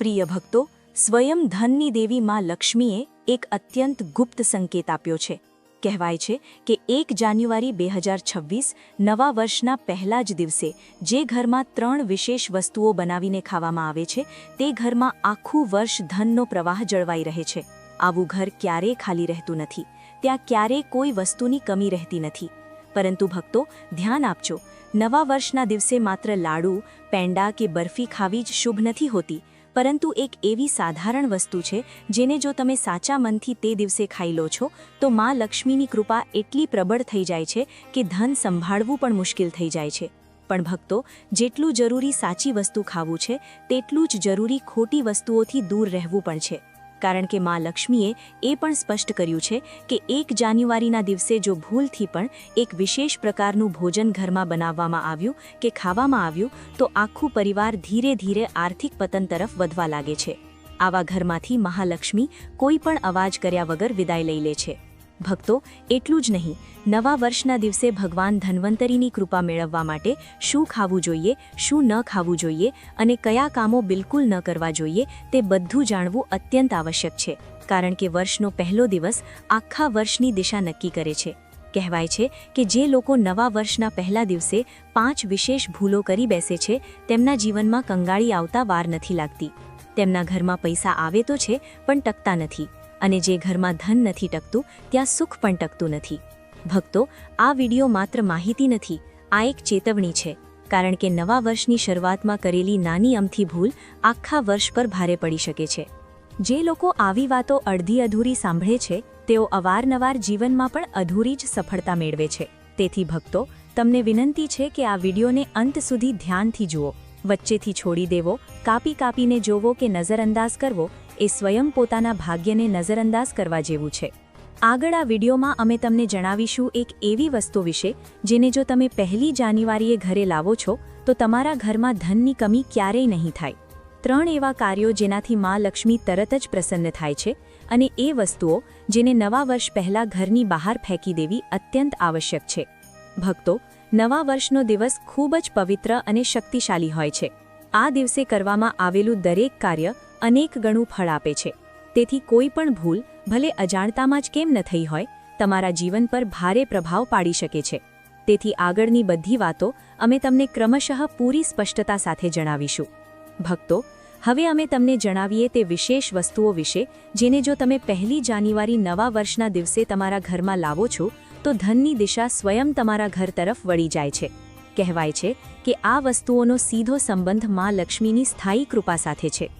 પ્રિય ભક્તો, સ્વયં ધનની દેવી માં લક્ષ્મીએ એક અત્યંત ગુપ્ત સંકેત આપ્યો છે. કહેવાય છે કે એક જાન્યુઆરી બે હજાર છવ્વીસ, નવા વર્ષના પહેલા જ દિવસે, જે ઘરમાં ત્રણ વિશેષ વસ્તુઓ બનાવીને ખાવામાં આવે છે, તે ઘરમાં આખું વર્ષ ધનનો પ્રવાહ જળવાઈ રહે છે. આવું ઘર ક્યારેય ખાલી રહેતું નથી. ત્યાં ક્યારેય કોઈ વસ્તુની કમી રહેતી નથી. પરંતુ ભક્તો, ધ્યાન આપજો. નવા વર્ષના દિવસે માત્ર લાડુ, પેંડા કે બરફી ખાવી જ શુભ નથી હોતી. પરંતુ એક એવી સાધારણ વસ્તુ છે, જેને જો તમે સાચા મનથી તે દિવસે ખાઈ લો છો, તો માં લક્ષ્મીની કૃપા એટલી પ્રબળ થઈ જાય છે કે ધન સંભાળવું પણ મુશ્કેલ થઈ જાય છે. પણ ભક્તો, જેટલું જરૂરી સાચી વસ્તુ ખાવું છે, તેટલું જ જરૂરી ખોટી વસ્તુઓથી દૂર રહેવું પણ છે. કારણ કે મા લક્ષ્મીએ એ પણ સ્પષ્ટ કર્યું છે કે એક જાન્યુઆરીના દિવસે જો ભૂલથી પણ એક વિશેષ પ્રકારનું ભોજન ઘરમાં બનાવવામાં આવ્યું કે ખાવામાં આવ્યું, તો આખું પરિવાર ધીરે ધીરે આર્થિક પતન તરફ વધવા લાગે છે. આવા ઘરમાંથી મહાલક્ષ્મી કોઈ પણ અવાજ કર્યા વગર વિદાય લઈ લે છે. ભક્તો, એટલું જ નહીં, નવા વર્ષના દિવસે ભગવાન ધન્વંતરીની કૃપા મેળવવા માટે શું ખાવું જોઈએ, શું ન ખાવું જોઈએ અને કયા કામો બિલકુલ ન કરવા જોઈએ તે બધું જાણવું અત્યંત આવશ્યક છે, કારણ કે વર્ષનો પહેલો દિવસ આખા વર્ષની દિશા નક્કી કરે છે. કહેવાય છે કે જે લોકો નવા વર્ષના પહેલા દિવસે પાંચ વિશેષ ભૂલો કરી બેસે છે, તેમના જીવનમાં કંગાળી આવતા વાર નથી લાગતી. તેમના ઘરમાં પૈસા આવે તો છે, પણ ટકતા નથી. અને જે ઘરમાં ધન નથી ટકતું, ત્યાં સુખ પણ ટકતું નથી. ભક્તો, આ વિડિયો માત્ર માહિતી નથી, આ એક ચેતવણી છે, કારણ કે નવા વર્ષની શરૂઆતમાં કરેલી નાની અમથી ભૂલ આખા વર્ષ પર ભારે પડી શકે છે. જે લોકો આવી વાતો અડધી અધૂરી સાંભળે છે, તેઓ અવારનવાર જીવનમાં પણ અધૂરી જ સફળતા મેળવે છે. તેથી ભક્તો, તમને વિનંતી છે કે આ વિડીયોને અંત સુધી ધ્યાનથી જુઓ. વચ્ચેથી છોડી દેવો, કાપી કાપીને જોવો કે નજરઅંદાજ કરવો એ સ્વયં પોતાના ભાગ્યને નજરઅંદાજ કરવા જેવું છે. આગળ આ વિડીયોમાં અમે તમને જણાવીશું એક એવી વસ્તુ વિશે, જેને જો તમે પહેલી જાન્યુઆરીએ ઘરે લાવો છો, તો તમારા ઘરમાં ધનની કમી ક્યારેય નહીં થાય. ત્રણ એવા કાર્યો જેનાથી મા લક્ષ્મી તરત જ પ્રસન્ન થાય છે અને એ વસ્તુઓ જેને નવા વર્ષ પહેલાં ઘરની બહાર ફેંકી દેવી અત્યંત આવશ્યક છે. ભક્તો, નવા વર્ષનો દિવસ ખૂબ જ પવિત્ર અને શક્તિશાળી હોય છે. આ દિવસે કરવામાં આવેલું દરેક કાર્ય અનેક ગણું ફળ આપે છે. તેથી કોઈ પણ ભૂલ, ભલે અજાણતામાં જ કેમ ન થઈ હોય, તમારા જીવન પર ભારે પ્રભાવ પાડી શકે છે. તેથી આગળની બધી વાતો અમે તમને ક્રમશઃ પૂરી સ્પષ્ટતા સાથે જણાવીશું. ભક્તો, હવે અમે તમને જણાવીએ તે વિશેષ વસ્તુઓ વિશે, જેને જો તમે પહેલી જાન્યુઆરી નવા વર્ષના દિવસે તમારા ઘરમાં લાવો છો, તો ધનની દિશા સ્વયં તમારા ઘર તરફ વળી જાય છે. કહેવાય છે કે આ વસ્તુઓનો સીધો સંબંધ મા લક્ષ્મીની સ્થાયી કૃપા સાથે છે.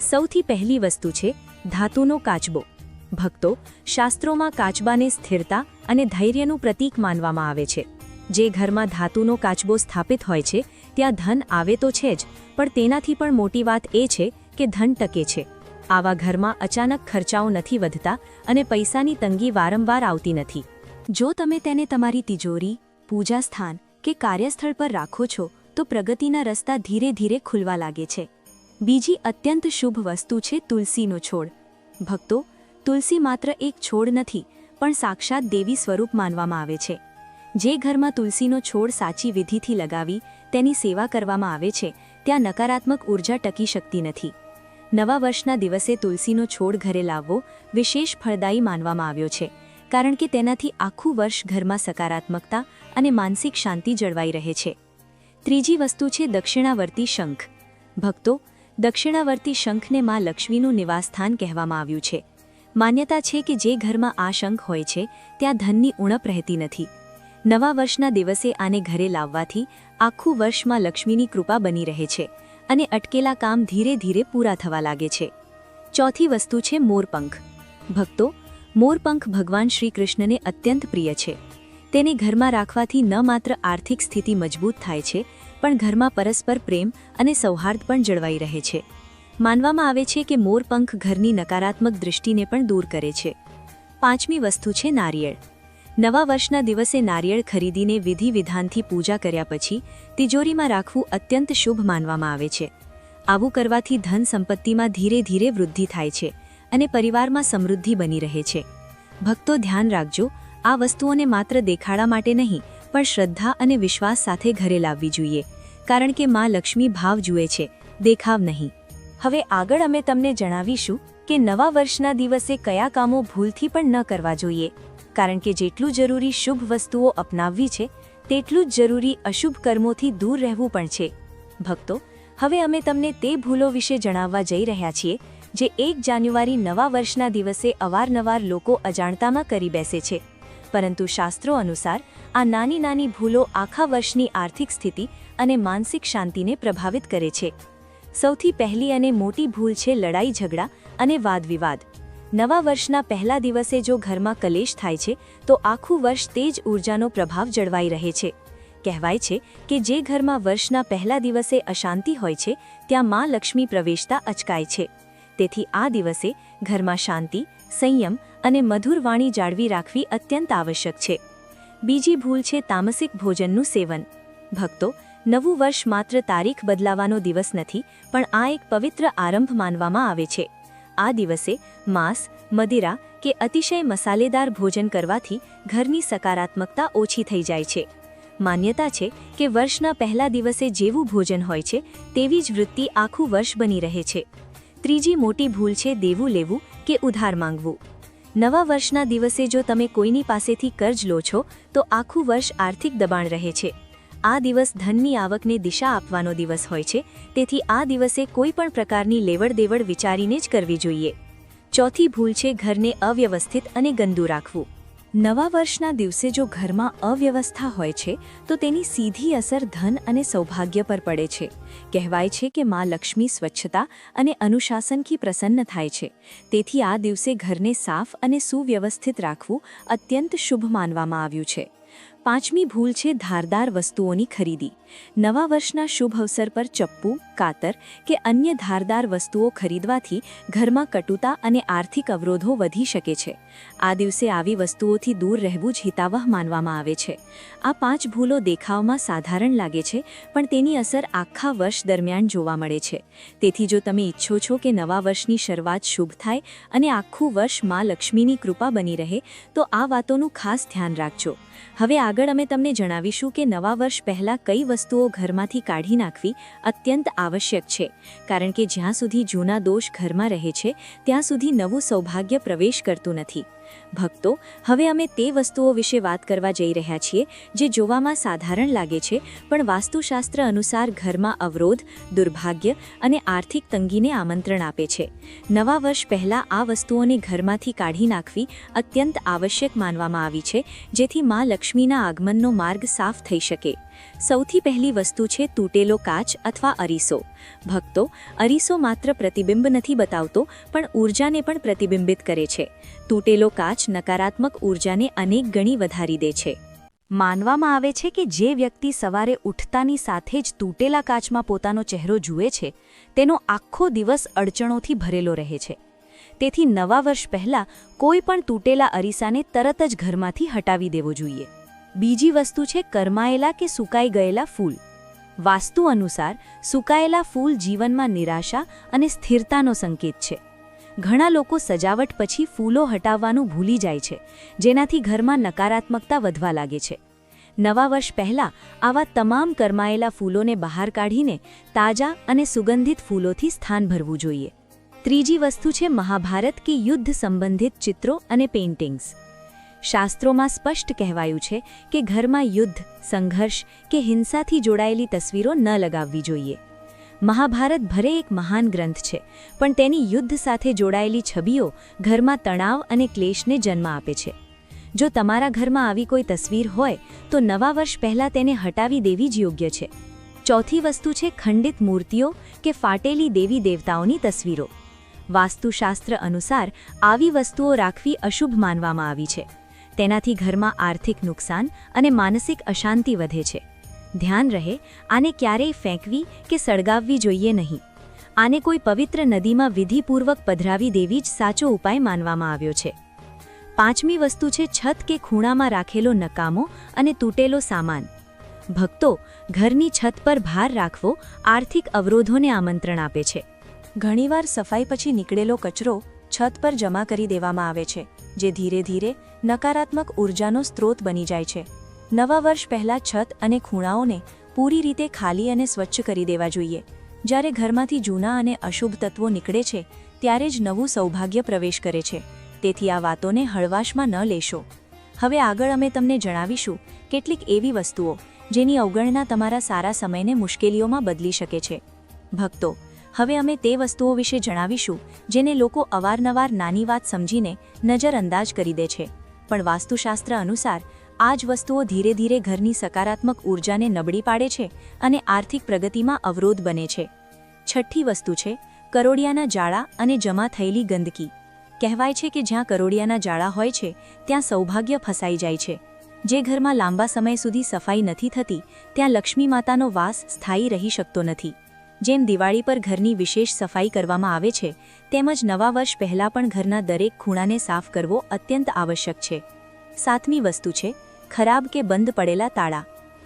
સૌથી પહેલી વસ્તુ છે ધાતુનો કાચબો. ભક્તો શાસ્ત્રોમાં કાચબાને સ્થિરતા અને ધૈર્યનું પ્રતીક માનવામાં આવે છે. જે ઘરમાં ધાતુનો કાચબો સ્થાપિત હોય છે, ત્યાં ધન આવે તો છે જ, પણ તેનાથી પણ મોટી વાત એ છે કે ધન ટકે છે. આવા ઘરમાં અચાનક ખર્ચાઓ નથી વધતા અને પૈસાની તંગી વારંવાર આવતી નથી. જો તમે તેને તમારી તિજોરી પૂજા સ્થાન કે કાર્યસ્થળ પર રાખો છો, તો પ્રગતિના રસ્તા ધીરે ધીરે ખુલવા લાગે છે. બીજી અત્યંત શુભ વસ્તુ છે તુલસીનો છોડ. ભક્તો, તુલસી માત્ર એક છોડ નથી, પણ સાક્ષાત દેવી સ્વરૂપ માનવામાં આવે છે. જે ઘરમાં તુલસીનો છોડ સાચી વિધિથી લગાવી, તેની સેવા કરવામાં આવે છે, ત્યાં નકારાત્મક ઊર્જા ટકી શકતી નથી. નવા વર્ષના દિવસે તુલસીનો છોડ ઘરે લાવવો વિશેષ ફળદાયી માનવામાં આવ્યો છે, કારણ કે તેનાથી આખું વર્ષ ઘરમાં સકારાત્મકતા અને માનસિક શાંતિ જળવાઈ રહે છે. ત્રીજી વસ્તુ છે દક્ષિણાવર્તી શંખ. ભક્તો દક્ષિણાવર્તી શંખને માં લક્ષ્મીનું નિવાસસ્થાન કહેવામાં આવ્યું છે. માન્યતા છે કે જે ઘરમાં આ શંખ હોય છે, ત્યાં ધનની ઉણપ રહેતી નથી. નવા વર્ષના દિવસે આને ઘરે લાવવાથી આખું વર્ષમાં લક્ષ્મીની કૃપા બની રહે છે અને અટકેલા કામ ધીરે ધીરે પૂરા થવા લાગે છે. ચોથી વસ્તુ છે મોરપંખ. ભક્તો, મોરપંખ ભગવાન શ્રી કૃષ્ણને અત્યંત પ્રિય છે. તેને ઘરમાં રાખવાથી ન માત્ર આર્થિક સ્થિતિ મજબૂત થાય છે, પણ ઘરમાં પરસ્પર પ્રેમ અને સૌહાર્દ પણ જળવાઈ રહે છે. માનવામાં આવે છે કે મોરપંખ ઘરની નકારાત્મક દૃષ્ટિને પણ દૂર કરે છે. પાંચમી વસ્તુ છે નારિયેળ. નવા વર્ષના દિવસે નારિયેળ ખરીદીને વિધિ વિધાનથી પૂજા કર્યા પછી તિજોરીમાં રાખવું અત્યંત શુભ માનવામાં આવે છે. આવું કરવાથી ધન સંપત્તિમાં ધીરે ધીરે વૃદ્ધિ થાય છે અને પરિવારમાં સમૃદ્ધિ બની રહે છે. ભક્તો ધ્યાન રાખજો આ વસ્તુઓને માત્ર દેખાડા માટે નહીં, પણ શ્રદ્ધા અને વિશ્વાસ સાથે ઘરે લાવવી જોઈએ. કારણ કે માં લક્ષ્મી ભાવ જુએ છે, દેખાવ નહીં. હવે આગળ અમે તમને જણાવીશું કે નવા વર્ષના દિવસે કયા કામો ભૂલથી પણ ન કરવા જોઈએ. કારણ કે જેટલું જરૂરી શુભ વસ્તુઓ અપનાવવી છે, તેટલું જ જરૂરી અશુભ કર્મોથી દૂર રહેવું પણ છે. ભક્તો, હવે અમે તમને તે ભૂલો વિશે જણાવવા જઈ રહ્યા છીએ, જે એક જાન્યુઆરી નવા વર્ષના દિવસે અવારનવાર લોકો અજાણતામાં કરી બેસે છે. પરંતુ શાસ્ત્રો અનુસાર આ નાની નાની ભૂલો આખા વર્ષની આર્થિક સ્થિતિ અને માનસિક શાંતિને પ્રભાવિત કરે છે. સૌથી પહેલી અને મોટી ભૂલ છે લડાઈ ઝઘડા અને વાદવિવાદ. નવા વર્ષના પહેલા દિવસે જો ઘરમાં કલેશ થાય છે, તો આખું વર્ષ તે જ ઊર્જાનો પ્રભાવ જળવાઈ રહે છે. કહેવાય છે કે જે ઘરમાં વર્ષના પહેલા દિવસે અશાંતિ હોય છે, ત્યાં મા લક્ષ્મી પ્રવેશતા અચકાય છે. તેથી આ દિવસે ઘરમાં શાંતિ સંયમ અને મધુર વાણી જાળવી રાખવી અત્યંત આવશ્યક છે. બીજી ભૂલ છે તામસિક ભોજનનું સેવન. ભક્તો, નવું વર્ષ માત્ર તારીખ બદલાવાનો દિવસ નથી, પણ આ એક પવિત્ર આરંભ માનવામાં આવે છે. આ દિવસે માંસ, મદિરા કે અતિશય મસાલેદાર ભોજન કરવાથી ઘરની સકારાત્મકતા ઓછી થઈ જાય છે. માન્યતા છે કે વર્ષના પહેલા દિવસે જેવું ભોજન હોય છે, તેવી જ વૃત્તિ આખું વર્ષ બની રહે છે. ત્રીજી મોટી ભૂલ છે દેવું લેવું કે ઉધાર માંગવું. નવા વર્ષના દિવસે જો તમે કોઈની પાસેથી કર્જ લો છો, તો આખું વર્ષ આર્થિક દબાણ રહે છે. આ દિવસ ધનની આવકને દિશા આપવાનો દિવસ હોય છે, તેથી આ દિવસે કોઈ પણ પ્રકારની લેવડ દેવડ વિચારીને જ કરવી જોઈએ. ચોથી ભૂલ છે ઘરને અવ્યવસ્થિત અને ગંદુ રાખવું. નવા વર્ષના દિવસે જો ઘરમાં અવ્યવસ્થા હોય છે, તો તેની સીધી અસર ધન અને સૌભાગ્ય પર પડે છે. કહેવાય છે કે માં લક્ષ્મી સ્વચ્છતા અને અનુશાસનથી પ્રસન્ન થાય છે. તેથી આ દિવસે ઘરને સાફ અને સુવ્યવસ્થિત રાખવું અત્યંત શુભ માનવામાં આવ્યું છે. પાંચમી ભૂલ છે ધારદાર વસ્તુઓની ખરીદી. નવા વર્ષના શુભ અવસર પર ચપ્પુ, કાતર કે અન્ય ધારદાર વસ્તુઓ ખરીદવાથી ઘરમાં કટુતા અને આર્થિક અવરોધો વધી શકે છે. આ દિવસે આવી વસ્તુઓથી દૂર રહેવું જ હિતાવહ માનવામાં આવે છે. આ પાંચ ભૂલો દેખાવમાં સાધારણ લાગે છે, પણ તેની અસર આખા વર્ષ દરમિયાન જોવા મળે છે. તેથી જો તમે ઈચ્છો છો કે નવા વર્ષની શરૂઆત શુભ થાય અને આખું વર્ષ મા લક્ષ્મીની કૃપા બની રહે, તો આ વાતોનું ખાસ ધ્યાન રાખજો. હવે આગળ અમે તમને જણાવીશું કે નવા વર્ષ પહેલાં કઈ વસ્તુઓ ઘરમાંથી કાઢી નાખવી અત્યંત આવશ્યક છે. કારણ કે જ્યાં સુધી જૂના દોષ ઘરમાં રહે છે, ત્યાં સુધી નવું સૌભાગ્ય પ્રવેશ કરતું નથી. ભક્તો, હવે અમે તે વસ્તુઓ વિશે વાત કરવા જઈ રહ્યા છીએ, જે જોવામાં સાધારણ લાગે છે, પણ વાસ્તુશાસ્ત્ર અનુસાર ઘરમાં અવરોધ, દુર્ભાગ્ય અને આર્થિક તંગીને આમંત્રણ આપે છે. નવા વર્ષ પહેલાં આ વસ્તુઓને ઘરમાંથી કાઢી નાખવી અત્યંત આવશ્યક માનવામાં આવી છે, જેથી મા લક્ષ્મીના આગમનનો માર્ગ સાફ થઈ શકે. સૌથી પહેલી વસ્તુ છે તૂટેલો કાચ અથવા અરીસો. ભક્તો, અરીસો માત્ર પ્રતિબિંબ નથી બતાવતો, પણ ઊર્જાને પણ પ્રતિબિંબિત કરે છે. તૂટેલો કાચ નકારાત્મક ઊર્જાને અનેક ગણી વધારી દે છે. માનવામાં આવે છે કે જે વ્યક્તિ સવારે ઉઠતાની સાથે જ તૂટેલા કાચમાં પોતાનો ચહેરો જુએ છે, તેનો આખો દિવસ અડચણોથી ભરેલો રહે છે. તેથી નવા વર્ષ પહેલાં કોઈ પણ તૂટેલા અરીસાને તરત જ ઘરમાંથી હટાવી દેવો જોઈએ. બીજી વસ્તુ છે કરમાયેલા કે સુકાઈ ગયેલા ફૂલ. વાસ્તુ અનુસાર, સુકાયેલા ફૂલ જીવનમાં નિરાશા અને સ્થિરતાનો સંકેત છે. ઘણા લોકો સજાવટ પછી ફૂલો હટાવવાનું ભૂલી જાય છે, જેનાથી ઘરમાં નકારાત્મકતા વધવા લાગે છે. નવા વર્ષ પહેલાં, આવા તમામ કરમાયેલા ફૂલોને બહાર કાઢીને તાજા અને સુગંધિત ફૂલોથી સ્થાન ભરવું જોઈએ. ત્રીજી વસ્તુ છે મહાભારત કે યુદ્ધ સંબંધિત ચિત્રો અને પેઇન્ટિંગ્સ શાસ્ત્રોમાં સ્પષ્ટ કહેવાયું છે કે ઘરમાં યુદ્ધ, સંઘર્ષ કે હિંસાથી જોડાયેલી તસવીરો ન લગાવવી જોઈએ. મહાભારત ભરે એક મહાન ગ્રંથ છે, પણ તેની યુદ્ધ સાથે જોડાયેલી છબીઓ ઘરમાં તણાવ અને ક્લેશને જન્મ આપે છે. જો તમારા ઘરમાં આવી કોઈ તસવીર હોય, તો નવા વર્ષ પહેલાં તેને હટાવી દેવી જ યોગ્ય છે. ચોથી વસ્તુ છે ખંડિત મૂર્તિઓ કે ફાટેલી દેવી દેવતાઓની તસવીરો. વાસ્તુશાસ્ત્ર અનુસાર આવી વસ્તુઓ રાખવી અશુભ માનવામાં આવી છે. તેનાથી ઘરમાં આર્થિક નુકસાન અને માનસિક અશાંતિ વધે છે. ધ્યાન રહે, આને ક્યારેય ફેંકવી કે સળગાવવી જોઈએ નહીં. આને કોઈ પવિત્ર નદીમાં વિધિપૂર્વક પધરાવી દેવી જ સાચો ઉપાય માનવામાં આવ્યો છે. પાંચમી વસ્તુ છે છત કે ખૂણામાં રાખેલો નકામો અને તૂટેલો સામાન. ભક્તો, ઘરની છત પર ભાર રાખવો આર્થિક અવરોધોને આમંત્રણ આપે છે. ઘણીવાર સફાઈ પછી નીકળેલો કચરો છત પર જમા કરી દેવામાં આવે છે. જે ધીરે ધીરે નકારાત્મક ઉર્જાનો સ્ત્રોત બની જાય છે. નવા વર્ષ પહેલાં છત અને ખૂણાઓને પૂરી રીતે ખાલી અને સ્વચ્છ કરી દેવા જોઈએ. જ્યારે ઘરમાંથી જૂના અને અશુભ તત્વો નીકળે છે, ત્યારે જ નવું સૌભાગ્ય પ્રવેશ કરે છે. તેથી આ વાતોને હળવાશમાં ન લેશો. હવે આગળ અમે તમને જણાવીશું કેટલીક એવી વસ્તુઓ જેની અવગણના તમારા સારા સમયને મુશ્કેલીઓમાં બદલી શકે છે. ભક્તો હવે અમે તે વસ્તુઓ વિશે જણાવીશું, જેને લોકો અવારનવાર નાની વાત સમજીને નજરઅંદાજ કરી દે છે. પણ વાસ્તુશાસ્ત્ર અનુસાર, આ જ વસ્તુઓ ધીરે ધીરે ઘરની સકારાત્મક ઊર્જાને નબળી પાડે છે અને આર્થિક પ્રગતિમાં અવરોધ બને છે. છઠ્ઠી વસ્તુ છે, કરોડિયાના જાળા અને જમા થયેલી ગંદકી. કહેવાય છે કે જ્યાં કરોડિયાના જાળા હોય છે, ત્યાં સૌભાગ્ય ફસાઈ જાય છે. જે ઘરમાં લાંબા સમય સુધી સફાઈ નથી થતી, ત્યાં લક્ષ્મી માતાનો વાસ સ્થાયી રહી શકતો નથી. જેમ દિવાળી પર ઘરની વિશેષ સફાઈ કરવામાં આવે છે, તેમજ નવા વર્ષ પહેલાં પણ ઘરના દરેક ખૂણાને સાફ કરવો અત્યંત આવશ્યક છે. સાતમી વસ્તુ છે, ખરાબ કે બંધ પડેલા તાળા.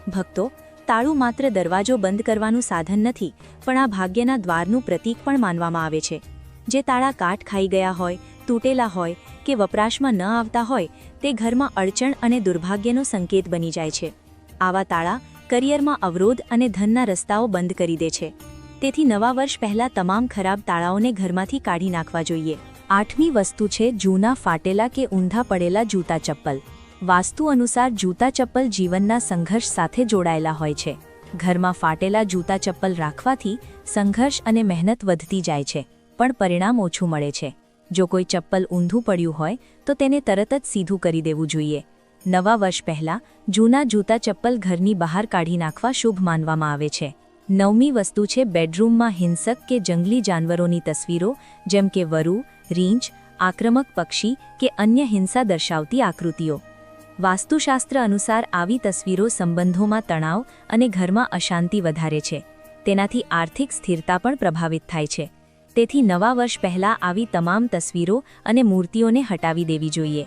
ભક્તો, તાળું માત્ર દરવાજો બંધ કરવાનું સાધન નથી, પણ આ ભાગ્યના દ્વારનું પ્રતીક પણ માનવામાં આવે છે. જે તાળા કાટ ખાઈ ગયા હોય, તૂટેલા હોય, કે વપરાશમાં ન આવતા હોય, તે ઘરમાં અડચણ અને દુર્ભાગ્યનો સંકેત બની જાય છે. આવા તાળા કરિયરમાં અવરોધ અને ધનના રસ્તાઓ બંધ કરી દે છે. તેથી નવા વર્ષ પહેલા તમામ ખરાબ તાળાઓને ઘરમાંથી કાઢી નાખવા જોઈએ. આઠમી વસ્તુ છે જૂના ફાટેલા કે ઊંધા પડેલા જૂતા ચપ્પલ. વાસ્તુ અનુસાર જૂતા ચપ્પલ જીવનના સંઘર્ષ સાથે જોડાયેલા હોય છે. ઘરમાં ફાટેલા જૂતા ચપ્પલ રાખવાથી સંઘર્ષ અને મહેનત વધતી જાય છે, પણ પરિણામ ઓછું મળે છે. જો કોઈ ચપ્પલ ઊંધું પડ્યું હોય, તો તેને તરત જ સીધું કરી દેવું જોઈએ. નવા વર્ષ પહેલા જૂના જૂતા ચપ્પલ ઘરની બહાર કાઢી નાખવા શુભ માનવામાં આવે છે. નવમી વસ્તુ છે બેડરૂમમાં હિંસક કે જંગલી જાનવરોની તસવીરો, જેમ કે વરુ, રીંછ, આક્રમક પક્ષી કે અન્ય હિંસા દર્શાવતી આકૃતિઓ. વાસ્તુશાસ્ત્ર અનુસાર આવી તસવીરો સંબંધોમાં તણાવ અને ઘરમાં અશાંતિ વધારે છે. તેનાથી આર્થિક સ્થિરતા પણ પ્રભાવિત થાય છે. તેથી નવા વર્ષ પહેલાં આવી તમામ તસવીરો અને મૂર્તિઓને હટાવી દેવી જોઈએ.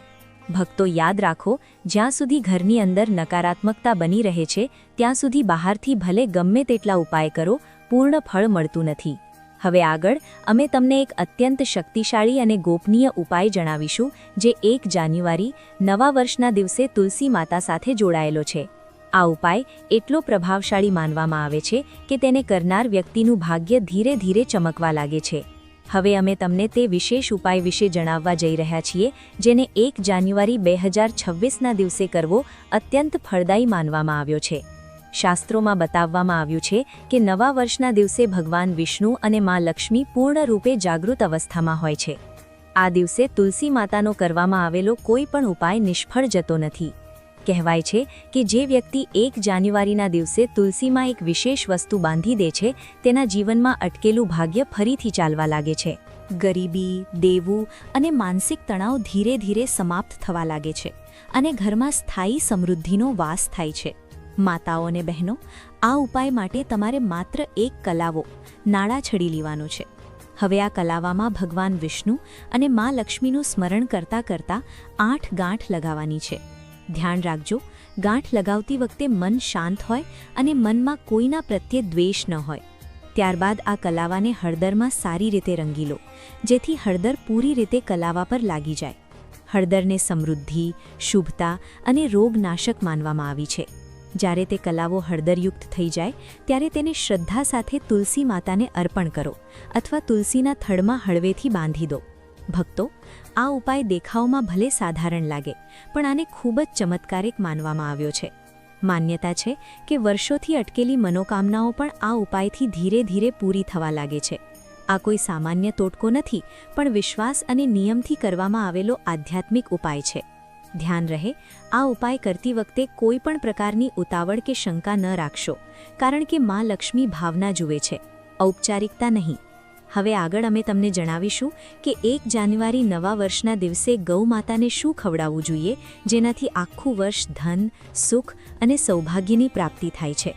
ભક્તો યાદ રાખો, જ્યાં સુધી ઘરની અંદર નકારાત્મકતા બની રહે છે, ત્યાં સુધી બહારથી ભલે ગમે તેટલા ઉપાય કરો, પૂર્ણ ફળ મળતું નથી. હવે આગળ, અમે તમને એક અત્યંત શક્તિશાળી અને ગોપનીય ઉપાય જણાવીશું, જે એક જાન્યુઆરી, નવા વર્ષના દિવસે તુલસી માતા સાથે જોડાયેલો છે. આ ઉપાય એટલો પ્રભાવશાળી માનવામાં આવે છે, કે તેને કરનાર વ્યક્તિનું ભાગ્ય ધીરે ધીરે ચમકવા લાગે છે. હવે અમે તમને તે વિશેષ ઉપાય વિશે જણાવવા જઈ રહ્યા છીએ, જેને એક જાન્યુઆરી બે હજાર છવ્વીસના દિવસે કરવો અત્યંત ફળદાયી માનવામાં આવ્યો છે. શાસ્ત્રોમાં બતાવવામાં આવ્યું છે કે નવા વર્ષના દિવસે ભગવાન વિષ્ણુ અને મા લક્ષ્મી પૂર્ણ જાગૃત અવસ્થામાં હોય છે. આ દિવસે તુલસી માતાનો કરવામાં આવેલો કોઈ પણ ઉપાય નિષ્ફળ જતો નથી. કહેવાય છે કે જે વ્યક્તિ એક જાન્યુઆરીના દિવસે તુલસીમાં એક વિશેષ વસ્તુ બાંધી દે છે, તેના જીવનમાં અટકેલું ભાગ્ય ફરીથી ચાલવા લાગે છે. ગરીબી, દેવું અને માનસિક તણાવ ધીરે ધીરે સમાપ્ત થવા લાગે છે અને ઘરમાં સ્થાયી સમૃદ્ધિનો વાસ થાય છે. માતાઓ અને બહેનો, આ ઉપાય માટે તમારે માત્ર એક કલાવો, નાળા છડી લેવાનું છે. હવે આ કલાવામાં ભગવાન વિષ્ણુ અને મા લક્ષ્મીનું સ્મરણ કરતાં કરતાં આઠ ગાંઠ લગાવવાની છે. ધ્યાન રાખજો. ગાંઠ લગાવતી વખતે મન શાંત હોય અને મનમાં કોઈના પ્રત્યે દ્વેષ ન હોય. ત્યારબાદ આ કલાવાને હળદરમાં સારી રીતે રંગી લો, જેથી હળદર પૂરી રીતે કલાવા પર લાગી જાય. હળદરને સમૃદ્ધિ, શુભતા અને રોગનાશક માનવામાં આવી છે. જ્યારે તે કલાવો હળદરયુક્ત થઈ જાય, ત્યારે તેને શ્રદ્ધા સાથે તુલસી માતાને અર્પણ કરો અથવા તુલસીના થડમાં હળવેથી બાંધી દો. ભક્તો, આ ઉપાય દેખાવમાં ભલે સાધારણ લાગે, પણ આને ખૂબ જ ચમત્કારિક માનવામાં આવ્યો છે. માન્યતા છે કે વર્ષોથી અટકેલી મનોકામનાઓ પણ આ ઉપાયથી ધીરે ધીરે પૂરી થવા લાગે છે. આ કોઈ સામાન્ય તોટકો નથી, પણ વિશ્વાસ અને નિયમથી કરવામાં આવેલો આધ્યાત્મિક ઉપાય છે. ધ્યાન રહે, આ ઉપાય કરતી વખતે કોઈ પણ પ્રકારની ઉતાવળ કે શંકા ન રાખશો, કારણ કે મા લક્ષ્મી ભાવના જુએ છે. ઔપચારિકતા નહીં હવે આગળ અમે તમને જણાવીશું કે એક જાન્યુઆરી નવા વર્ષના દિવસે ગૌ માતાને શું ખવડાવવું જોઈએ, જેનાથી આખું વર્ષ ધન, સુખ અને સૌભાગ્યની પ્રાપ્તિ થાય છે.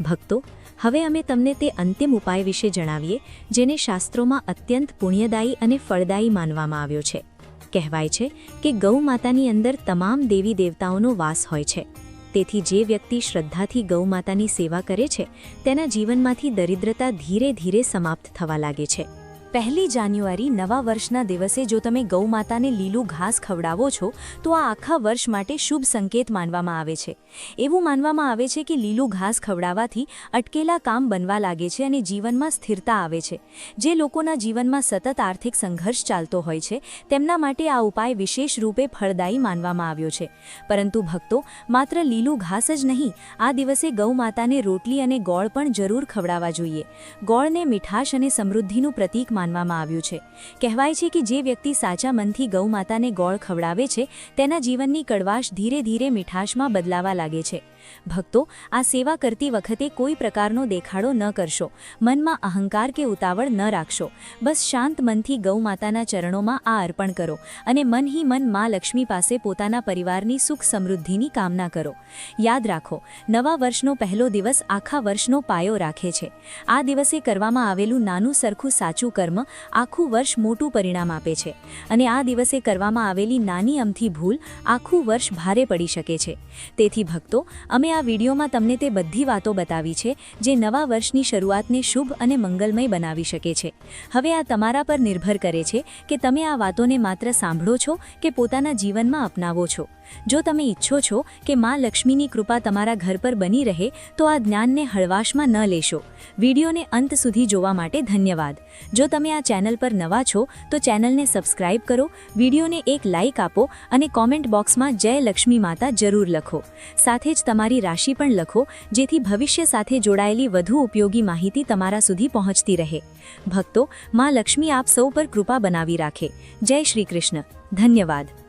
ભક્તો, હવે અમે તમને તે અંતિમ ઉપાય વિશે જણાવીએ, જેને શાસ્ત્રોમાં અત્યંત પુણ્યદાયી અને ફળદાયી માનવામાં આવ્યો છે. કહેવાય છે કે ગૌ માતાની અંદર તમામ દેવી દેવતાઓનો વાસ હોય છે. તેથી જે વ્યક્તિ શ્રદ્ધાથી ગૌમાતાની સેવા કરે છે, તેના જીવનમાંથી દરિદ્રતા ધીરે ધીરે સમાપ્ત થવા લાગે છે. પહેલી જાન્યુઆરી નવા વર્ષના દિવસે જો તમે ગૌ માતાને લીલું ઘાસ ખવડાવો છો, તો આ આખા વર્ષ માટે શુભ સંકેત માનવામાં આવે છે. એવું માનવામાં આવે છે કે લીલું ઘાસ ખવડાવવાથી અટકેલા કામ બનવા લાગે છે અને જીવનમાં સ્થિરતા આવે છે. જે લોકોના જીવનમાં સતત આર્થિક સંઘર્ષ ચાલતો હોય છે, તેમના માટે આ ઉપાય વિશેષ રૂપે ફળદાયી માનવામાં આવ્યો છે. પરંતુ ભક્તો, માત્ર લીલું ઘાસ જ નહીં, આ દિવસે ગૌ માતાને રોટલી અને ગોળ પણ જરૂર ખવડાવવા જોઈએ. ગોળને મીઠાશ અને સમૃદ્ધિનું પ્રતીક માનવામાં આવ્યું છે. કહેવાય છે કે જે વ્યક્તિ સાચા મનથી ગૌ માતાને ગોળ ખવડાવે છે, તેના જીવનની કડવાશ ધીરે ધીરે મીઠાશમાં બદલાવા લાગે છે. ભક્તો, આ સેવા કરતી વખતે કોઈ પ્રકારનો દેખાડો ન કરશો. મનમાં અહંકાર કે ઉતાવળ ન રાખશો. બસ શાંત મનથી ગૌ માતાના ચરણોમાં આ અર્પણ કરો અને મન હી મન મા લક્ષ્મી પાસે પોતાના પરિવારની સુખ સમૃદ્ધિની કામના કરો. યાદ રાખો, નવા વર્ષનો પહેલો દિવસ આખા વર્ષનો પાયો રાખે છે. આ દિવસે કરવામાં આવેલું નાનું સરખું સાચું કર્મ આખું વર્ષ મોટું પરિણામ આપે છે અને આ દિવસે કરવામાં આવેલી નાની અમથી ભૂલ આખું વર્ષ ભારે પડી શકે છે. તેથી ભક્તો, અમે આ વિડીયોમાં તમને તે બધી વાતો બતાવી છે જે નવા વર્ષની શરૂઆતને શુભ અને મંગલમય બનાવી શકે છે. હવે આ તમારા પર નિર્ભર કરે છે કે તમે આ વાતોને માત્ર સાંભળો છો કે પોતાના જીવનમાં અપનાવો છો. જો તમે ઈચ્છો છો કે માં લક્ષ્મીની કૃપા તમારા ઘર પર બની રહે, તો આ જ્ઞાનને હળવાશમાં ન લેશો. વિડીયોને અંત સુધી જોવા માટે ધન્યવાદ. જો તમે આ ચેનલ પર નવા છો, તો ચેનલને સબસ્ક્રાઇબ કરો, વિડીયોને એક લાઇક આપો અને કોમેન્ટ બોક્સમાં જય લક્ષ્મી માતા જરૂર લખો. સાથે જ તમારી રાશિ પણ લખો, જેથી ભવિષ્ય સાથે જોડાયેલી વધુ ઉપયોગી માહિતી તમારા સુધી પહોંચતી રહે. ભક્તો, માં લક્ષ્મી આપ સૌ પર કૃપા બનાવી રાખે. જય શ્રી કૃષ્ણ. ધન્યવાદ.